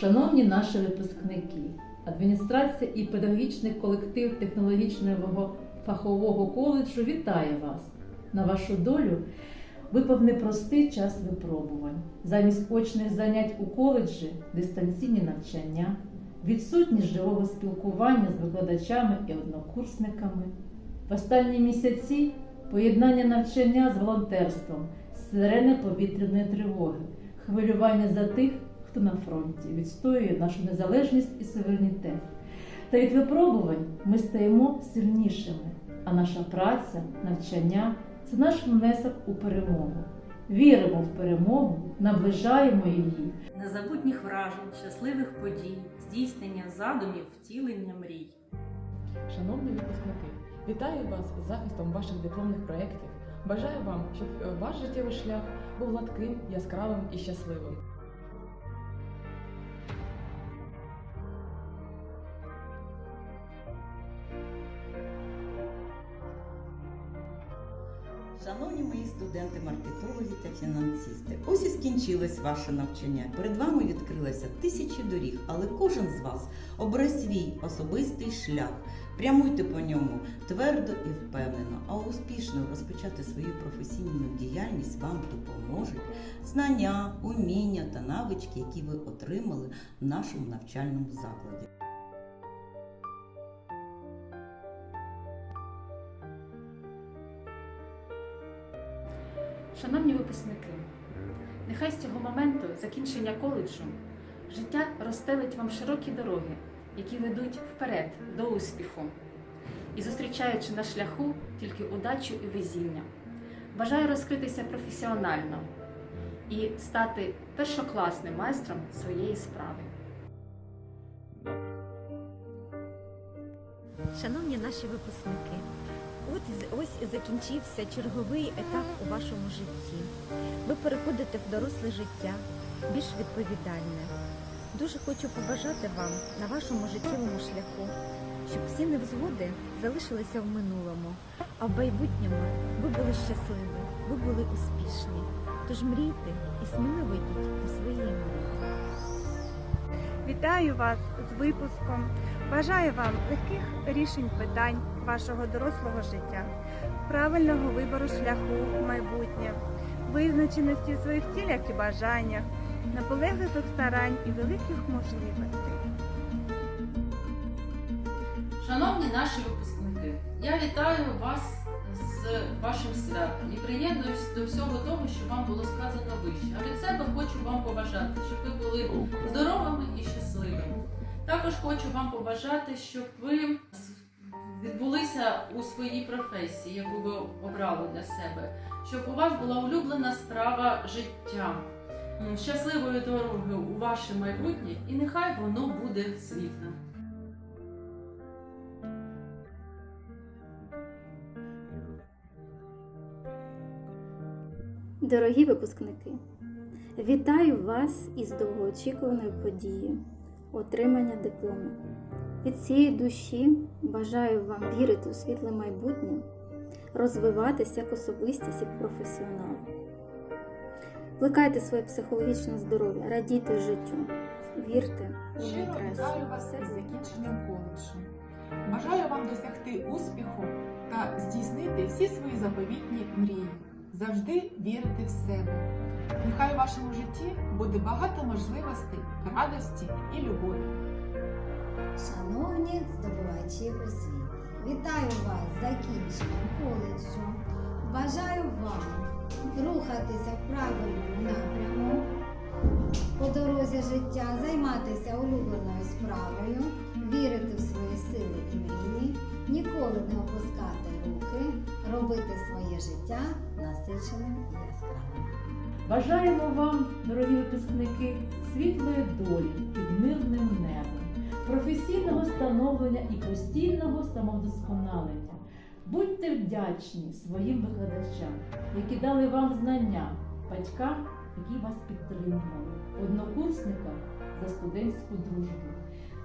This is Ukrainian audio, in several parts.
Шановні наші випускники, адміністрація і педагогічний колектив технологічного фахового коледжу вітає вас! На вашу долю випав непростий час випробувань. Замість очних занять у коледжі дистанційні навчання, відсутність живого спілкування з викладачами і однокурсниками. В останні місяці поєднання навчання з волонтерством, сирени повітряної тривоги, хвилювання за тих, хто на фронті відстоює нашу незалежність і суверенітет. Та від випробувань ми стаємо сильнішими, а наша праця, навчання це наш внесок у перемогу. Віримо в перемогу, наближаємо її. незабутніх вражень, щасливих подій, здійснення задумів, втілення мрій. Шановні випускники, вітаю вас з захистом ваших дипломних проєктів. Бажаю вам, щоб ваш життєвий шлях був гладким, яскравим і щасливим. Шановні мої студенти, маркетологи та фінансисти, ось і скінчилось ваше навчання. Перед вами відкрилося тисячі доріг, але кожен з вас обере свій особистий шлях. Прямуйте по ньому твердо і впевнено, а успішно розпочати свою професійну діяльність вам допоможуть знання, уміння та навички, які ви отримали в нашому навчальному закладі. Шановні випускники, нехай з цього моменту закінчення коледжу життя розстелить вам широкі дороги, які ведуть вперед до успіху. І зустрічаючи на шляху тільки удачу і везіння. Бажаю розкритися професіонально і стати першокласним майстром своєї справи. Шановні наші випускники, от ось закінчився черговий етап у вашому житті. Ви переходите в доросле життя, більш відповідальне. Дуже хочу побажати вам на вашому життєвому шляху, щоб всі невзгоди залишилися в минулому, а в майбутньому ви були щасливі, ви були успішні. Тож мрійте і сміливо йдіть до своєї. Вітаю вас з випуском. Бажаю вам легких рішень питань вашого дорослого життя, правильного вибору шляху в майбутнє, визначеності в своїх цілях і бажаннях, наполегливих старань і великих можливостей. Шановні наші випускники, я вітаю вас з вашим святом і приєднуюсь до всього того, що вам було сказано вище. А від себе хочу вам побажати, щоб ви були здоровими. Також хочу вам побажати, щоб ви відбулися у своїй професії, яку ви обрали для себе, щоб у вас була улюблена справа життя. Щасливої дороги у ваше майбутнє, і нехай воно буде світлим. Дорогі випускники, вітаю вас із довгоочікуваною подією отримання диплому. Від цієї душі бажаю вам вірити у світле майбутнє, розвиватися як особистість і професіонал. Плекайте своє психологічне здоров'я, радійте життю, вірте у найкраще. вітаю вас із закінченням коледжу. Бажаю вам досягти успіху та здійснити всі свої заповітні мрії. Завжди вірити в себе. Нехай у вашому житті буде багато можливостей, радості і любові. Шановні здобувачі освіти, вітаю вас з закінченням коледжу. Бажаю вам рухатися в правильному напряму по дорозі життя, займатися улюбленою справою, вірити в свої сили і мрії, ніколи не опускати руки, робити своє життя насиченим і яскравим. Бажаємо вам, дорогі випускники, світлої долі під мирним небом, професійного становлення і постійного самовдосконалення. Будьте вдячні своїм викладачам, які дали вам знання, батькам, які вас підтримували, однокурсникам за студентську дружбу.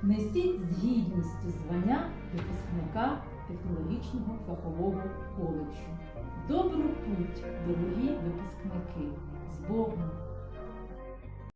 Несіть з гідністю звання випускника технологічного фахового коледжу. Добру путь, дорогі випускники! З Богом!